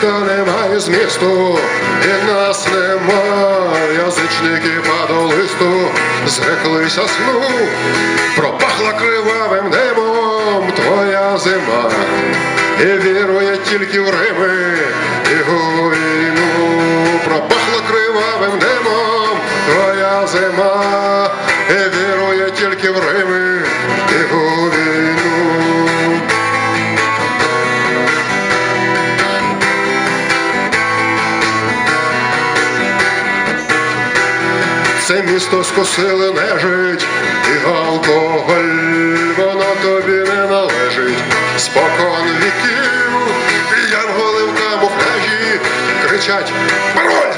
міста немає змісту, і нас нема, язичники падолисту, зреклися сну, пропахла кривавим небом твоя зима, і вірує тільки в Рими, і у війну, пропахла кривавим небом твоя зима, Це місто скосили нежить і алкоголь, воно тобі не належить. Спокон віків, і янголи в камуфляжі кричать пароль,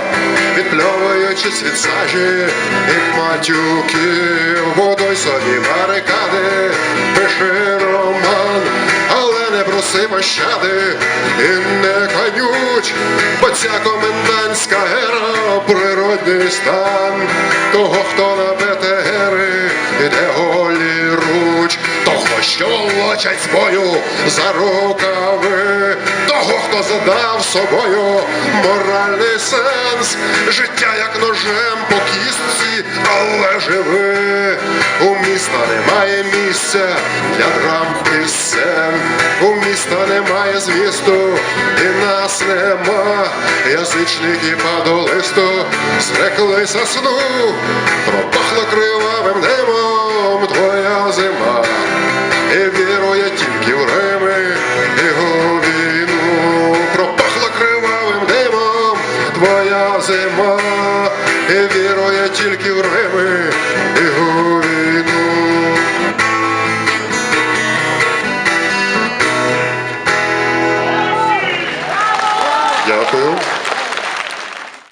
відпльовуючись від сажі. І матюків, водой собі барикади, пиши роман, але не проси пощади. І не канють, бо ця комендантська ера природний стан з бою за рукави, того, хто задав собою моральний сенс, життя як ножем по кістці, але живи. У міста немає місця для драм пісень, у міста немає змісту, і нас нема. Язичники падолисту зреклися сну, пропахло кривавим небом твоя зима, і вірує тільки в Рими, у війну, пропахло кривавим небом твоя зима, і вірує тільки в Рими, у війну. Дякую.